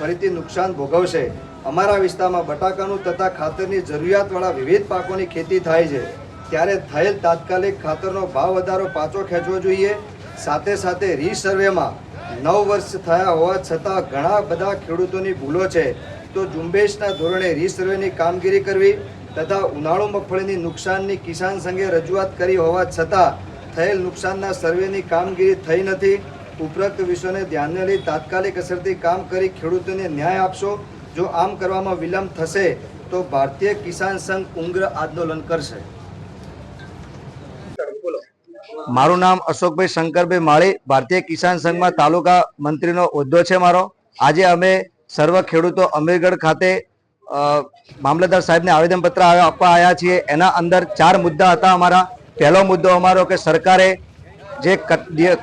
ફરીથી નુકસાન ભોગવશે. અમારા વિસ્તારમાં બટાકાનું તથા ખાતરની જરૂરિયાતવાળા વિવિધ પાકોની ખેતી થાય છે. ત્યારે થયેલ તાત્કાલિક ખાતરનો ભાવ વધારો પાછો ખેંચવો જોઈએ. સાથે સાથે રીસર્વેમાં નવ વર્ષ થયા હોવા છતાં ઘણા બધા ખેડૂતોની ભૂલો છે. તો ઝુંબેશના ધોરણે રીસર્વેની કામગીરી કરવી તથા ઉનાળુ મગફળીની નુકસાનની કિસાન સંઘે રજૂઆત કરી હોવા છતાં થયેલ નુકસાનના સર્વેની કામગીરી થઈ નથી. ઉપરોક્ત વિષયોને ધ્યાને લઈ તાત્કાલિક અસરથી કામ કરી ખેડૂતોને ન્યાય આપશો. જો આમ કરવામાં વિલંબ થશે, તો ભારતીય કિસાન સંઘ ઉગ્ર આંદોલન કરશે. મારું નામ અશોકભાઈ શંકરભાઈ માળી, ભારતીય કિસાન સંઘમાં તાલુકા મંત્રીનો હોદ્દો છે મારો. આજે અમે સર્વ ખેડૂતો અમીરગઢ ખાતે મામલતદાર સાહેબને આવેદનપત્ર આપવા આવ્યા છીએ. એના અંદર ચાર મુદ્દા હતા અમારા. પહેલો મુદ્દો અમારો કે સરકારે જે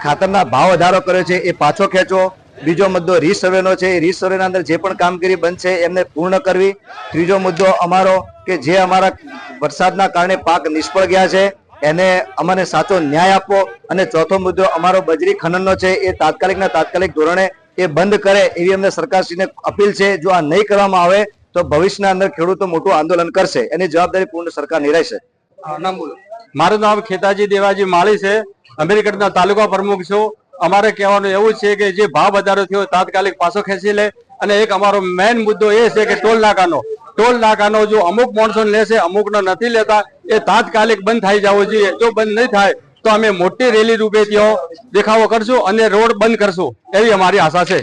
ખાતરના ભાવ વધારો કર્યો છે, એ પાછો ખેંચો. બીજો મુદ્દો રીસર્વેનો છે. એ રીસર્વેના અંદર જે પણ કામગીરી બનશે એમને પૂર્ણ કરવી. ત્રીજો મુદ્દો અમારો કે જે અમારા વરસાદના કારણે પાક નિષ્ફળ ગયા છે, એને અમને સાચો ન્યાય આપવો. અને ચોથો મુદ્દો અમારો બજરી ખનનનો છે, એ તાત્કાલિકના તાત્કાલિક ધોરણે એ બંધ કરે એવી અમને સરકારશ્રીને અપીલ છે. જો આ નહીં કરવામાં આવે, તો ભવિષ્યના અંદર ખેડૂતો મોટું આંદોલન કરશે. એની જવાબદારી પૂર્ણ સરકારની રહેશે મારું નામ ખેતાજી દેવાજી માળી છે. અમેરિકનના તાલુકા પ્રમુખ છું. અમારે કહેવાનું એવું છે કે જે ભાવ વધારો થયો તાત્કાલિક પાછો ખેંચી લે. અને એક અમારો મેઇન મુદ્દો એ છે કે ટોલ નાકાનો. ટોલ નાકાનો જો અમુક માણસો લેશે, અમુકનો નથી લેતા, એ તાત્કાલિક બંધ થઈ જવો જોઈએ. જો બંધ નહીં થાય, તો અમે મોટી રેલી રૂપે ત્યાં દેખાવો કરશું અને રોડ બંધ કરશું. એવી અમારી આશા છે.